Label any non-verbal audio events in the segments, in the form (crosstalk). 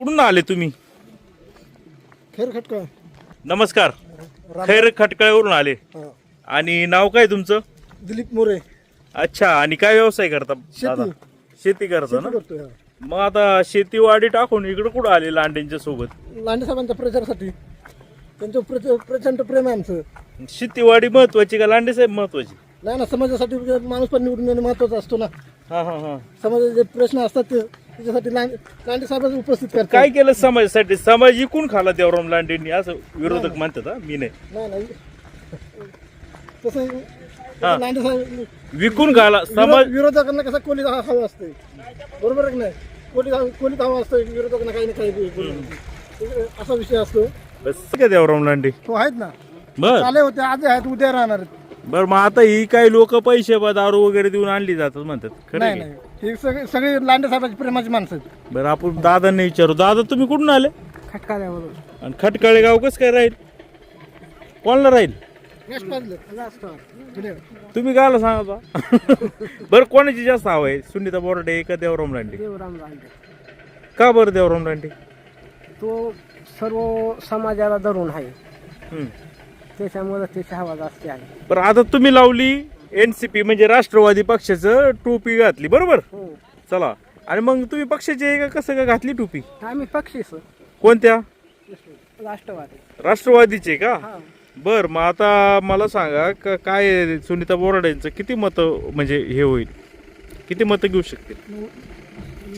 कुठून आले तुम्ही? खेर खटका नमस्कार. खैर खटकळवरून आले. आणि नाव काय तुमचं? दिलीप मोरे. अच्छा आणि काय व्यवसाय करता दादा? शेती. करता ना. मग आता शेतीवाडी टाकून इकडे कुठं आले लांडेंच्या सोबत? लांडे साहेबांच्या प्रचारासाठी. त्यांचं प्रच- प्रचंड प्रेम आहे आमचं. शेतीवाडी महत्वाची का लांडे साहेब महत्वाची? नाही ना समाजासाठी माणूस पण निवडून येणं महत्त्वाचा असतो ना. हा हा हा. समाजाचे जे प्रश्न असतात ते त्याच्यासाठी लांडे लांडे साहेबांच उपस्थित करतात. काय केलं समाजासाठी? समाज इकून खाला देवराम लांडेंनी? असं विरोधक म्हणतात हा? मी नाही. नाही नाही. तसं हा. लांडे साहेब विकून खाला समाज विरोध- विरोधकांना कसं कोली हवं असते? बरोबर आहे की नाही? कोली कोलीत हवं असतं विरोधकांना काही ना काही. असा विषय असतो. बस. काय देवराम लांडे. तो आहेत ना. बर आले होते आज आहेत उद्या राहणार आहेत. बर मग आता ही काही लोक पैसे बा दारू वगैरे देऊन आणली जातात म्हणतात. खरं नाही आहे नाही. ही सगळी सगळी लांडे साहेबांची प्रेमाची माणसं आहेत. बरं आपण दादांना विचारू. दादा तुम्ही कुठून आले? खटकाल्यावर आणि खटकाळे गाव कसं काय राहील? कोणाला राहील? तुम्ही गायला सांगा बा. (laughs) बरं कोणाची जास्त हवं आहे? सुनीता बोराडे का देवराम लांडे? देवराम लांडे. का बरं देवराम लांडे? तो सर्व समाजाला धरून आहे. त्याच्यामुळे त्याची हवा जास्त आहे. बरं आता तुम्ही लावली एनसीपी म्हणजे राष्ट्रवादी पक्षाचं टोपी घातली बरोबर? हो. चला. आणि मग तुम्ही पक्षाची आहे का कसं का घातली टोपी? आम्ही पक्षीच कोणत्या? राष्ट्रवादी. राष्ट्रवादीचे का? हा. बर मग आता मला सांगा का काय आहे सुनीता बोराडेंचं? किती मत म्हणजे हे होईल? किती मतं घेऊ शकतील?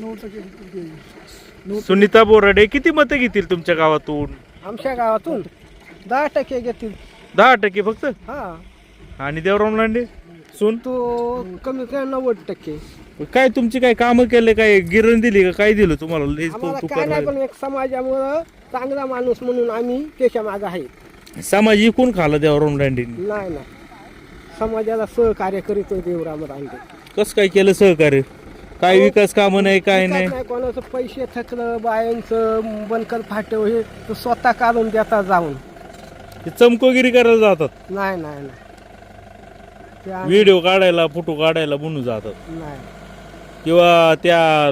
नऊ टक्के. सुनीता बोराडे किती मतं घेतील तुमच्या गावातून? आमच्या गावातून दहा टक्के घेतील. दहा टक्के फक्त? हा. आणि देवराम लांडे? सुन तो कमी काय नव्वद टक्के. काय तुमची काय कामं केले काय गिरण दिली का? काय दिलं तुम्हाला? लयच आम्हाला कौतुक काय नाही करणार. पण एक समाजामुळं चांगला माणूस म्हणून आम्ही त्याच्यामागे आहे. समाज इकून खाला देवराम लांडेंनी नाही ना समाजाला सहकार्य करीतो देवराम रांडे कसं काय केलं सहकार्य? काय विकास कामं नाही काय नाही? नाही कोणाचं पैसे थकलं बायांचं बनकर फाटव हे तो स्वतः काढून देता जाऊन. ते चमकोगिरी करायला जातात. नाही नाही नाही. ते आम्ही- व्हिडिओ काढायला फोटो काढायला म्हणून जातात. नाही. किंवा त्या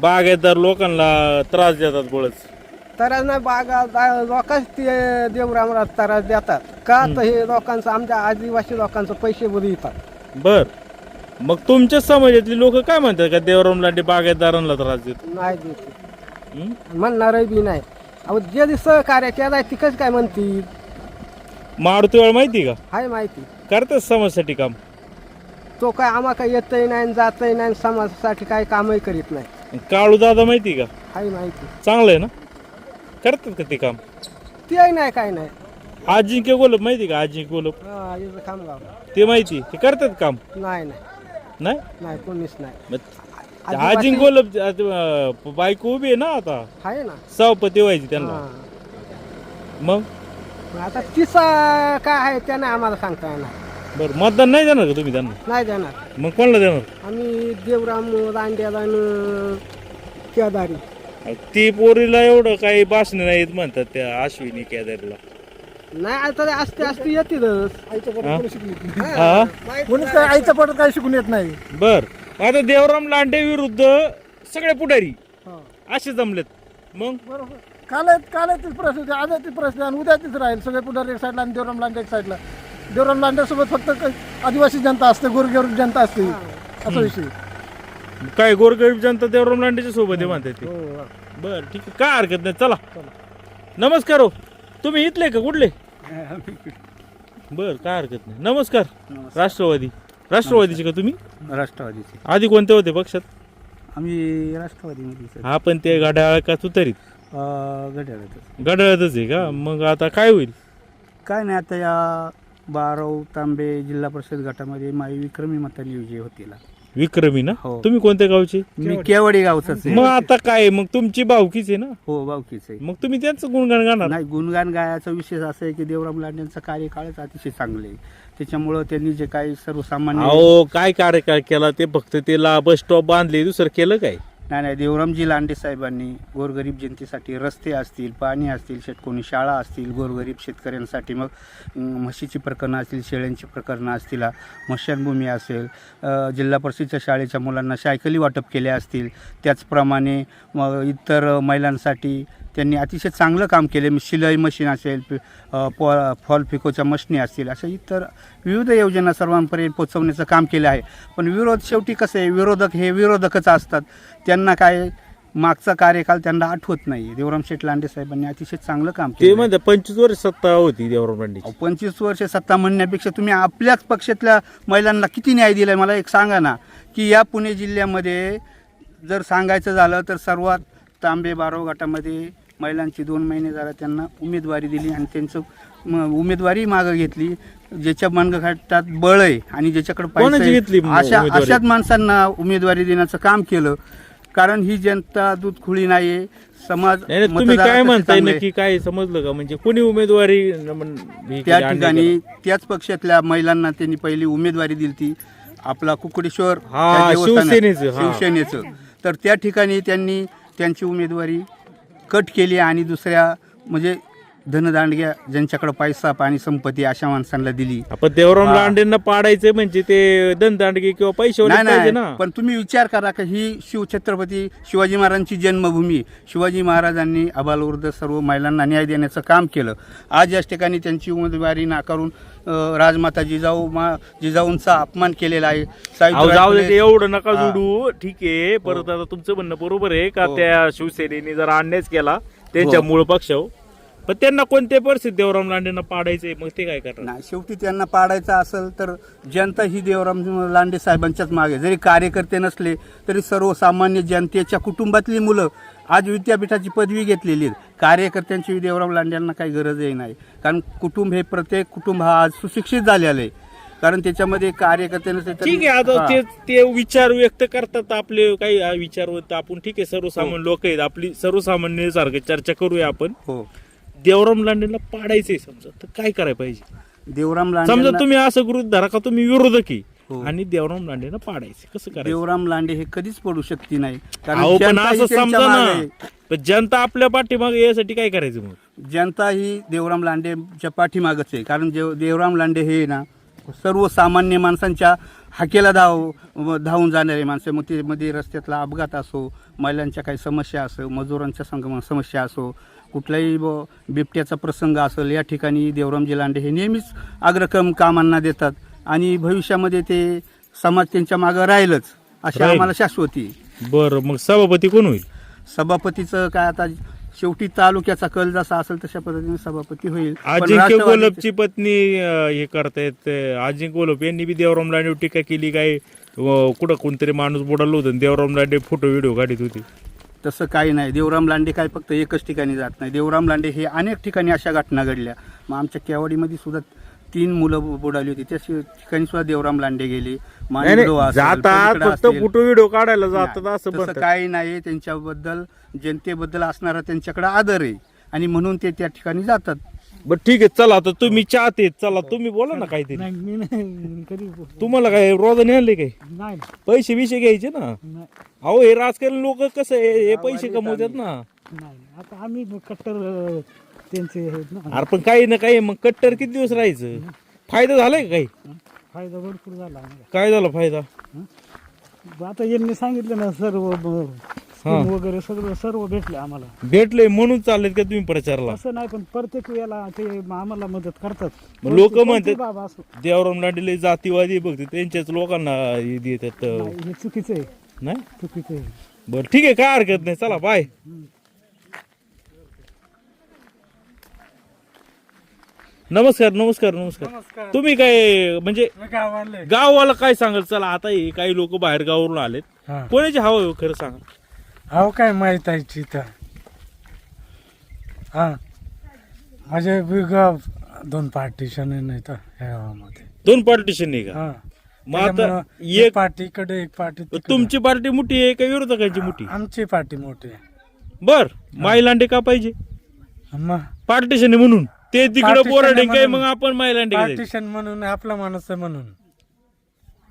बागेदार लोकांना त्रास देतात बळच तरच नाही बागा दा- लोकच ते देवरामराज त्रास देतात. का तर हे लोकांचं आमच्या आदिवासी लोकांचं पैसे बरे येतात. बर. मग तुमच्या समाजातली लोक काय म्हणतात का देवराम लांडे बागेदारांना त्रास देतो नाही देते. हं? म्हणणार बी नाही. अहो जे जे सहकार्य केलाय तिकच काय म्हणतील? मारुती वेळ माहिती का? हाय माहिती. करतात समाजासाठी काम? तो काय आम्हा काय येतही नाही जातही नाही समाजासाठी काय कामही करीत नाही. काळू दादा माहिती का? हाय माहिती. चांगलं आहे ना? करतात का ते काम? ते नाही काय नाही. अजिंक्य गोलप माहिती का? अजिंक्य गोलप. हा, याचं खामगाव ते माहिती? ते करतात काम? नाही नाही. नाही? नाही कोणीच नाही. मग ते अजिंक्य गोलप आता, अं, बायको उभी आहे ना आता? आहे ना. सभापती व्हायची त्यांना. हा. मग? मग आता तिचा काय आहे त्याने आम्हाला सांगता येणार. बरं मतदान नाही देणार का तुम्ही त्यांना? नाही देणार. मग कोणाला देणार? आम्ही देवराम रांडेला न केदारी. ती पोरीला एवढं काही भाषण नाहीत म्हणतात त्या अश्विनी केदारला. नाही आता असते असते येतीलच. आईच्या हा? हा? कोणीच काय आईच्या पोटात काही शिकून येत नाही. बर. आता देवराम लांडे विरुद्ध सगळे पुढारी हा. असे जमलेत. मग? बरोबर. काल आहे- काल आहे तीच परिस्थिती आज आहे ती परिस्थिती आणि उद्या तीच राहील. सगळे पुढारी एक साईडला आणि देवराम लांडे एक साईडला देवराम लांड्यासोबत फक्त क- आदिवासी जनता असते गोरगरीब जनता असते. असा विषय. काय गोरगरीब जनता देवराम लांडेच्या सोबत आहे म्हणतात ते. हो. बर ठीक आहे. काय हरकत नाही. चला. नमस्कार हो. तुम्ही इथले का? कुठले? बर काय हरकत नाही. नमस्कार. राष्ट्रवादी. राष्ट्रवादीचे का तुम्ही? राष्ट्रवादीचे. आधी कोणते होते पक्षात? आम्ही राष्ट्रवादीमध्ये हा पण ते गाड्या का तुतारीत गड्याळातच गाड्यातच आहे का? मग आता काय होईल? काय नाही आता या बाराव तांबे जिल्हा परिषद गटामध्ये माई विक्रमी मतांनी विजय होतील. विक्रमी ना? हो. तुम्ही कोणत्या गावचे? मी केवडी गावचाच आहे. मग आता काय? मग तुमची भावकीच आहे ना? हो बावकीच आहे. मग तुम्ही त्यांचं गुणगान गाणार. नाही गुणगान गायाचा विशेष असं आहे की देवराम लांडेंचा कार्यकाळच अतिशय चांगले त्याच्यामुळं त्यांनी जे काही सर्वसामान्य अहो काय कार्यकाळ केला? ते फक्त त्याला बस स्टॉप बांधले दुसरं केलं काय? नाही नाही देवरामजी लांडे साहेबांनी गोरगरीब जनतेसाठी रस्ते असतील पाणी असतील शेतकोणी शाळा असतील गोरगरीब शेतकऱ्यांसाठी मग म्हशीची प्रकरणं असतील शेळ्यांची प्रकरणं असतील मशानभूमी असेल जिल्हा परिषदच्या शाळेच्या मुलांना सायकली वाटप केल्या असतील त्याचप्रमाणे मग इतर महिलांसाठी त्यांनी अतिशय चांगलं काम केले. शिलाई मशीन असेल पि- फॉल पिकोच्या मशनी असतील अशा इतर विविध योजना सर्वांपर्यंत पोचवण्याचं काम केलं आहे. पण विरोध शेवटी कसं आहे विरोधक हे विरोधकच असतात. त्यांना काय मागचा कार्यकाल त्यांना आठवत नाही देवराम शेठ लांडे साहेबांनी अतिशय चांगलं काम ते केलं म्हणते पंचवीस वर्ष सत्ता होती देवराम अहो, पंचवीस वर्ष सत्ता म्हणण्यापेक्षा तुम्ही आपल्याच पक्षातल्या महिलांना किती न्याय दिलाय मला एक सांगा ना. की या पुणे जिल्ह्यामध्ये जर सांगायचं झालं तर सर्वात तांबे बारो गटामध्ये महिलांची दोन महिने झाला त्यांना उमेदवारी दिली आणि त्यांचं म- उमेदवारी मागं घेतली ज्याच्या मनगटात बळ आहे आणि ज्याच्याकडे पैसा कोणाची आहे, घेतली म- अशा उमेदवारी? अशाच माणसांना उमेदवारी देण्याचं काम केलं कारण ही जनता दूध खुळी नाही समाज नाही नाही, तुम्ही मतदाराचं काय म्हणताय चांगलं आहे. नक्की काय समजलं का म्हणजे कोणी उमेदवारी न- हे त्या केली, ठिकाणी? त्याच पक्षातल्या महिलांना त्यांनी पहिली उमेदवारी दिली ती आपला कुकुडेश्वर हा, त्या देवस्थानात, शिवसेनेचं, हा. शिवसेनेचं तर त्या ठिकाणी त्यांनी त्यांची उमेदवारी कट केली आणि दुसऱ्या म्हणजे धनदांडग्या ज्यांच्याकडे पैसा पाणी संपत्ती अशा माणसांना दिली. आपण देवराम हा. लांडेंना पाडायचे म्हणजे ते दंदांडगे किंवा पैसे नाही ना. पण तुम्ही विचार करा की ही शिवछत्रपती शिवाजी महाराजांची जन्मभूमी. शिवाजी महाराजांनी अबालवृद्ध सर्व महिलांना न्याय देण्याचं काम केलं. आज याच ठिकाणी त्यांची उमेदवारी नाकारून राजमाता जिजाऊ मा जिजाऊंचा अपमान केलेला आहे. एवढं नका हा. जोडू. ठीक आहे. परत आता तुमचं म्हणणं बरोबर आहे का हो. त्या शिवसेनेने जर अन्यायच केला? त्यांच्या हो. मूळ पक्षावर पण त्यांना कोणत्या परिस्थितीत देवराम लांडेंना पाडायचंय मग ते काय करणार? नाही शेवटी त्यांना पाडायचं असेल तर जनता ही देवराम लांडे साहेबांच्याच मागे जरी कार्यकर्ते नसले तरी सर्वसामान्य जनतेच्या कुटुंबातली मुलं आज विद्यापीठाची पदवी घेतलेली आहेत. कार्यकर्त्यांची देवराम लांड्यांना काही गरजही नाही. कारण कुटुंब हे प्रत्येक कुटुंब हा आज सुशिक्षित झालेलं आहे. कारण त्याच्यामध्ये कार्यकर्ते नसले तरी- ठीक आहे आता हा. ते ते विचार व्यक्त करतात आपले काही हा विचार होत आपण. ठीक आहे सर्वसामान्य लोक आहेत. आपली सर्वसामान्य सारखी चर्चा करूया आपण. हो. देवराम लांडेला पाडायचंय समजा तर काय करायला पाहिजे? देवराम समजा लांडे तुम्ही असं गृहित धरा का तुम्ही विरोधकी? हो. आणि देवराम लांडेला पाडायचे कसं करायचं? देवराम लांडे हे कधीच पडू शकते नाही. ही असं समजा ना. जनता आपल्या पाठीमागे यासाठी काय करायचं मग? जनता ही देवराम लांडेच्या पाठीमागच आहे. कारण देव देवराम लांडे हे ना सर्वसामान्य माणसांच्या हाकेला धाव धावून जाणारे माणसं मग ते मध्ये रस्त्यातला अपघात असो महिलांच्या काही समस्या असो मजुरांच्या संग समस्या असो कुठलाही ब- बिबट्याचा प्रसंग असेल या ठिकाणी देवरामजी लांडे हे नेहमीच अग्रक्रम कामांना देतात आणि भविष्यामध्ये ते समाज त्यांच्या मागं राहीलच अशी राहील. आम्हाला शाश्वती आहे. बरं मग सभापती कोण होईल सभापतीचं काय आता शेवटी तालुक्याचा कल जसा असेल तशा पद्धतीने सभापती होईल पण अजिंक्य राष्ट्रवादीचे- गोलपची पत्नी अं, हे करतायत अं, अजिंक्य गोलप यांनी बी देवराम लांडेवर टीका केली काय अं, कुठं कोणतरी माणूस बुडालो होतं आणि देवराम लांडे फोटो व्हिडिओ काढत होते तसं काही नाही. देवराम लांडे काय फक्त एकच ठिकाणी जात नाही. देवराम लांडे हे अनेक ठिकाणी अशा घटना घडल्या. मग आमच्या केवाडीमध्ये सुद्धा तीन मुलं बुडाली होती. त्या ठिकाणी सुद्धा देवराम लांडे गेले. जातात फक्त व्हिडिओ काढायला जातात असं. काही नाही. त्यांच्याबद्दल जनतेबद्दल असणारा त्यांच्याकडे आदर आहे. आणि म्हणून ते त्या ठिकाणी जातात. बरं ठीक आहे चला आता तुम्ही चाहते चला तुम्ही बोला ना काहीतरी. नाही मी नाही कधी तुम्हाला काय रोजाने आणले काय? नाही. पैसे बिशे घ्यायचे ना? नाही. अहो हे राजकारण लोक कसं आहे? हे पैसे कमवतात ना. नाही आता आम्ही कट्टर अं, त्यांचे आहेत ना. अरे पण काही ना काही मग कट्टर किती दिवस राहायचं? फायदा झालाय का काही? फायदा भरपूर झाला आम्हाला. काय झाला फायदा? आता यांनी सांगितलं ना सर्व ब- स्कीम वगैरे सगळं सर्व भेटले आम्हाला. भेटले म्हणून चाललेत का तुम्ही प्रचारला? असं नाही पण प्रत्येक वेळेला ते आम्हाला मदत करतात. मग लोकं कोणते म्हणतात- बाबा असो. देवराम लांडेले जातीवादी बघते त्यांच्याच लोकांना हे देतात नाही, हे चुकीचं आहे. नाही? चुकीचं आहे. बरं ठीक आहे काय हरकत नाही चला बाय नमस्कार नमस्कार नमस्कार. तुम्ही काय म्हणजे गावाले गाववाला काय सांगाल? चला आता हे काही लोक बाहेर गावावरून आलेत कोणाची हवं आहे हो खरं सांगा. अहो काय माहीत आहे तिथं? हा. माझे गाव दोन पार्टिशन नाही तर ह्या गावामध्ये. दोन पार्टिशन नाही का? हा. मग आता त्याच्यामुळं एक एक पार्टी इकडे एक पार्टी तिकडे. तुमची पार्टी मोठी आहे का विरोधकांची मोठी? आमची पार्टी मोठी आहे. बर माईलांडे का पाहिजे? मग? पार्टिशन आहे म्हणून. ते तिकडे Partition बोराडे आहे काय म्हणून. मग आपण माईलांडे पार्टिशन म्हणून आपला माणूस आहे म्हणून.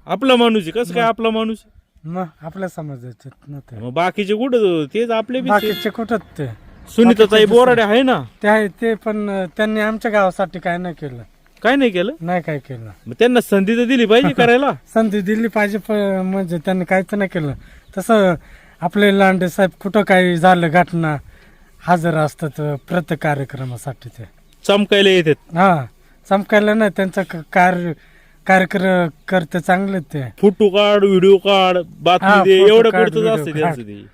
आपला माणूस आहे. कसं काय आपला माणूस? मग आपल्या समाजाचे ना ते मग बाकीचे कुठं तेच आपले बी. बाकीचे कुठं ते. सुनीताताई बोराडे आहे ना? ते आहे ते पण त्यांनी आमच्या गावासाठी काय नाही केलं. काय नाही केलं? नाही काय केलं. मग त्यांना संधी तर दिली पाहिजे (laughs) करायला? संधी दिली पाहिजे पण म्हणजे त्यांनी काहीच नाही केलं. तसं आपले लांडे साहेब कुठं काही झालं घटना हजर असतात प्रत्येक कार्यक्रमासाठी ते. चमकायला येतात. हा चमकायला नाही त्यांचं क- कार्य कार्यक्रम करते चांगले ते. फोटो काढ व्हिडिओ काढ बातमी दे photo एवढं काढ, video असते काढ. त्यांचं ते.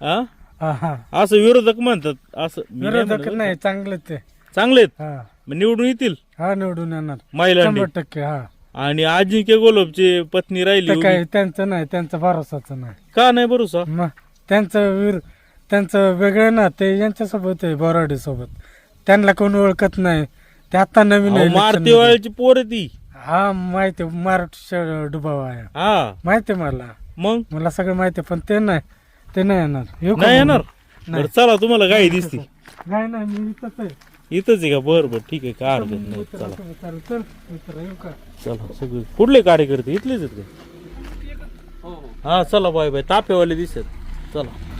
हा? हा हा. असं विरोधक म्हणतात असं मी नाही विरोधक म्हणत. नाही चांगले ते. चांगले हा. मग निवडून येतील? हा निवडून येणार. महिलांनी. शंभर टक्के हा. आणि अजिंक्य गोलबची पत्नी राहिली ते काय त्यांचं नाही त्यांचं भरोसाचं नाही. का नाही भरोसा? मग त्यांचं वीर त्यांचं वेगळं ना ते यांच्यासोबत आहे बोराडे सोबत. त्यांना कोण ओळखत नाही. ते आता नवीन अहो, election मध्ये. मारतीवाळ्याची पोर ती. हा माहिती आहे, मराठी डुबावा आहे. हा. माहिती आहे मला. मग? मला सगळं माहिती आहे, पण ते नाही ते नाही येणार. येऊ का नाही मग? येणार? बरं चला तुम्हाला गाई दिसते. नाही नाही मी इथंच आहे. इथंच आहे का? बरं बरं ठीक आहे काय हरकत नाही. मित्र चला. असं विचारू. चल मित्र येऊ का? चला सगळे. कुठले कार्यकर्ते? इथलेच आहेत का? हा. चला बाय बाय. तापेवाले दिसत चला.